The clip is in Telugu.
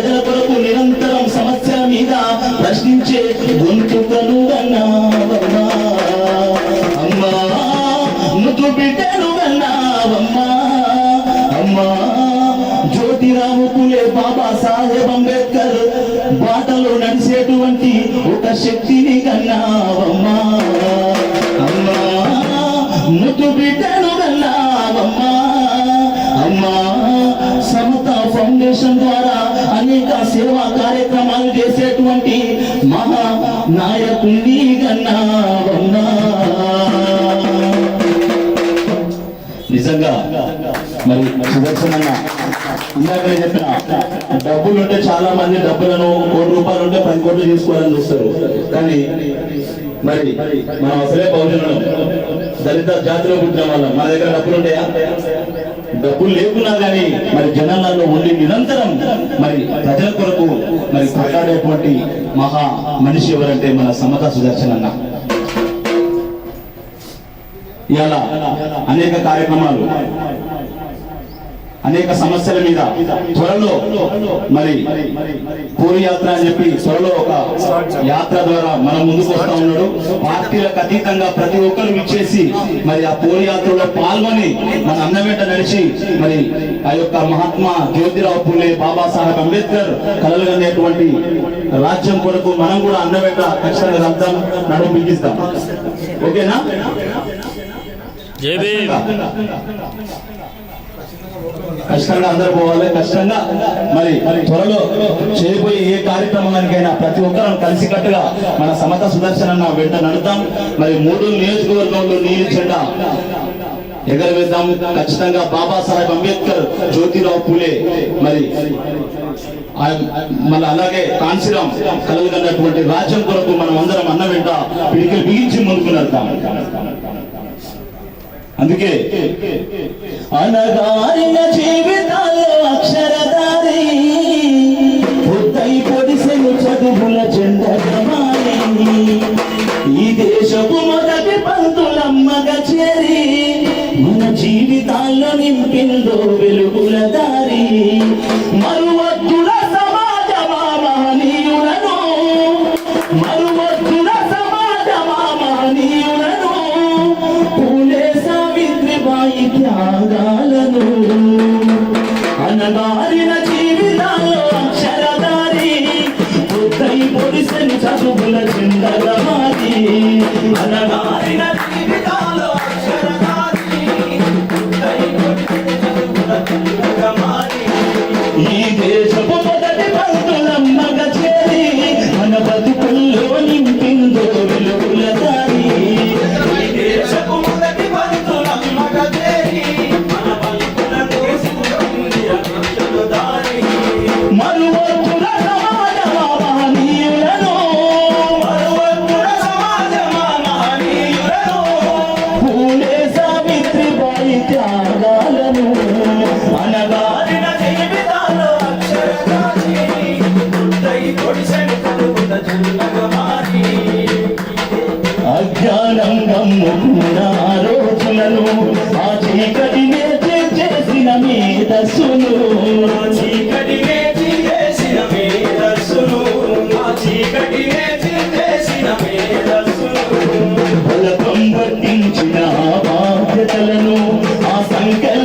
ప్రజల కొరకు నిరంతరం సమస్యల మీద ప్రశ్నించే గొంతుకలు అన్నావమ్మా అమ్మా ముద్దు బిడ్డను అన్నావమ్మా అమ్మా జ్యోతిరావు పులే బాబా సాహెబ్ అంబేద్కర్ బాటలో నడిచేటువంటి ఒక శక్తిని కన్నావమ్మా అమ్మా ముద్దు బిడ్డను కన్నావమ్మా అమ్మా సమత ఫౌండేషన్ ద్వారా నిజంగా మరి సుదర్శన అన్న ఇందాక నేను చెప్పిన డబ్బులు ఉంటే చాలా మంది డబ్బులను కోటి రూపాయలు ఉంటే పది కోట్లు తీసుకోవాలని చూస్తారు. కానీ మరి మనం అసలే పౌరులను దళిత జాతిలో పుట్టిన వాళ్ళం. మన దగ్గర డబ్బులు ఉంటాయా డబ్బులు లేకున్నా కానీ మరి జనాలలో ఉండి నిరంతరం మరి ప్రజల కొరకు మరి కొట్లాడేటువంటి మహా మనిషి ఎవరంటే మన సమత సుదర్శన్ అన్న ఇవాళ అనేక కార్యక్రమాలు అనేక సమస్యల మీద త్వరలో మరి పూరి యాత్ర అని చెప్పి త్వరలో ఒక యాత్ర ద్వారా మనం ముందుకు వస్తా ఉన్నాడు. పార్టీలకు అతీతంగా ప్రతి ఒక్కరు ఇచ్చేసి మరి ఆ పూరి యాత్రలో పాల్గొని మన అన్న వెంట నడిచి మరి ఆ యొక్క మహాత్మా జ్యోతిరావు పూలే బాబాసాహెబ్ అంబేద్కర్ కలలుగనేటువంటి రాజ్యం కొరకు మనం కూడా అన్న వెంట ఖచ్చితంగా వెళ్తాం బిగిస్తాం ఓకేనా? కష్టంగా అందరూ పోవాలి కష్టంగా మరి మరి త్వరలో చేయబోయే ఏ కార్యక్రమానికైనా ప్రతి ఒక్కరం కలిసికట్టుగా మన సమత సుదర్శన వెంట నడుతాం మరి మూడు నియోజకవర్గంలో నీలి చెడ్డా ఎగరవేద్దాం. ఖచ్చితంగా బాబాసాహెబ్ అంబేద్కర్ జ్యోతిరావు పూలే. మరి మళ్ళీ అలాగే కాంశీరాం కలగన్నటువంటి రాజ్యం కొరకు మనం అందరం అన్న వెంట పిడికి బిగించి ముందుకు నడతాం అందుకే అనగారిన జీవితాల్లో అక్షరదారి పొద్దై పొడిసెను చదువుల జెండగమాలి ఈ దేశపు మొదటి పంతులమ్మగ చేరి మన జీవితాల్లో నింపిందో వెలుగుల దారి. అనగారిన జీవితాల్లో అక్షరదారి బుద్ధై పొడిసెని చదువుల చిందగమాది అనగారిన జీవితాల్లో అజ్ఞానం గమ్ముకున్న ఆ రోజులను ఆ చీకటినే చేసిన మేధస్సును. చీకటినే చేసిన మేధస్సును. ఆ చీకటినే చేసిన మేధస్సును. పట్టించిన ఆ బాధ్యతలను ఆ సంకల్ప